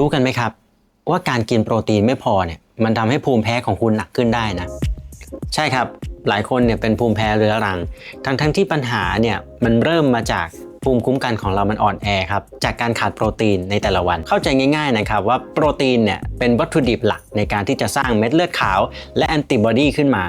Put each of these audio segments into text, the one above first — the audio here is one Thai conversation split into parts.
รู้กันไหมครับ ว่าการกินโปรตีนไม่พอเนี่ยมันทำให้ภูมิแพ้ของคุณหนักขึ้นได้นะ ใช่ครับหลายคนเนี่ยเป็นภูมิแพ้เรื้อรัง ทั้งทั้งที่ปัญหาเนี่ยมันเริ่มมาจากภูมิคุ้มกันของเรามันอ่อนแอครับจากการขาดโปรตีนในแต่ละวันเข้าใจง่ายๆนะครับว่าโปรตีนเนี่ยเป็นวัตถุดิบหลักในการที่จะสร้างเม็ดเลือดขาว และแอนติบอดีขึ้นมา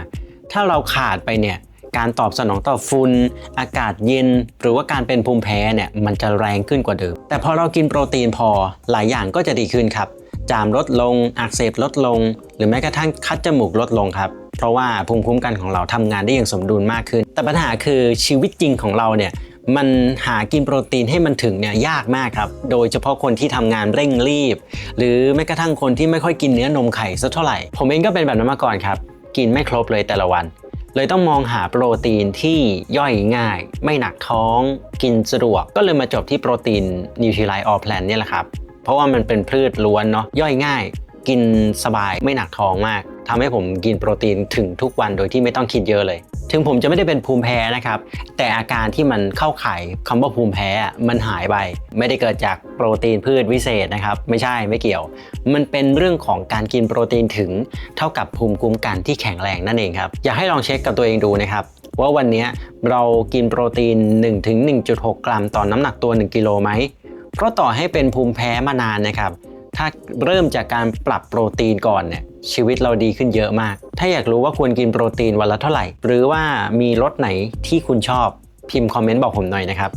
ถ้าเราขาดไปเนี่ย การตอบสนองต่อฝุ่นอากาศเย็น หรือว่าการเป็นภูมิแพ้เนี่ยมันจะแรงขึ้นกว่าเดิม แต่พอเรากินโปรตีนพอหลายอย่างก็จะดีขึ้นครับ จามลดลง อักเสบลดลง หรือแม้กระทั่งคัดจมูกลดลงครับเพราะว่าภูมิคุ้มกันของเราทำงานได้อย่างสมดุลมากขึ้น แต่ปัญหาคือชีวิตจริงของเราเนี่ยมันหากินโปรตีนให้มันถึงเนี่ยยากมากครับ โดยเฉพาะคนที่ทำงานเร่งรีบ หรือแม้กระทั่งคนที่ไม่ค่อยกินเนื้อนมไข่สักเท่าไหร่ ผมเองก็เป็นแบบนั้นมาก่อนครับ กินไม่ครบเลยแต่ละวัน เลยต้องมองหาโปรตีนที่ย่อยง่าย ไม่หนักท้องกินสะดวก ก็เลยมาจบที่โปรตีนนิวทรีไลออ l แพลนเนี่ยแหละครับ เพราะว่ามันเป็นพืชล้วนเนาะย่อยง่าย กินสบายไม่หนักท้องมากทำให้ผมกินโปรตีนถึงทุกวันโดยที่ไม่ต้องคิดเยอะเลย ถึงผมจะไม่ได้เป็นภูมิแพ้นะครับ แต่อาการที่มันเข้าข่ายคำว่าภูมิแพ้มันหายไป ไม่ได้เกิดจากโปรตีนพืชวิเศษนะครับ ไม่ใช่ไม่เกี่ยว มันเป็นเรื่องของการกินโปรตีนถึง เท่ากับภูมิคุ้มกันที่แข็งแรงนั่นเองครับ อยากให้ลองเช็คกับตัวเองดูนะครับว่าวันนี้เรากินโปรตีน 1-1.6 กรัม ต่อนน้ำหนักตัว 1 กิโลไหม เพราะต่อให้เป็นภูมิแพ้มานานนะครับ ถ้าเริ่มจากการปรับโปรตีนก่อนเนี่ยชีวิตเราดีขึ้นเยอะมาก ถ้าอยากรู้ว่าควรกินโปรตีนวันละเท่าไหร่ หรือว่ามีรสไหนที่คุณชอบพิมพ์คอมเมนต์บอกผมหน่อยนะครับ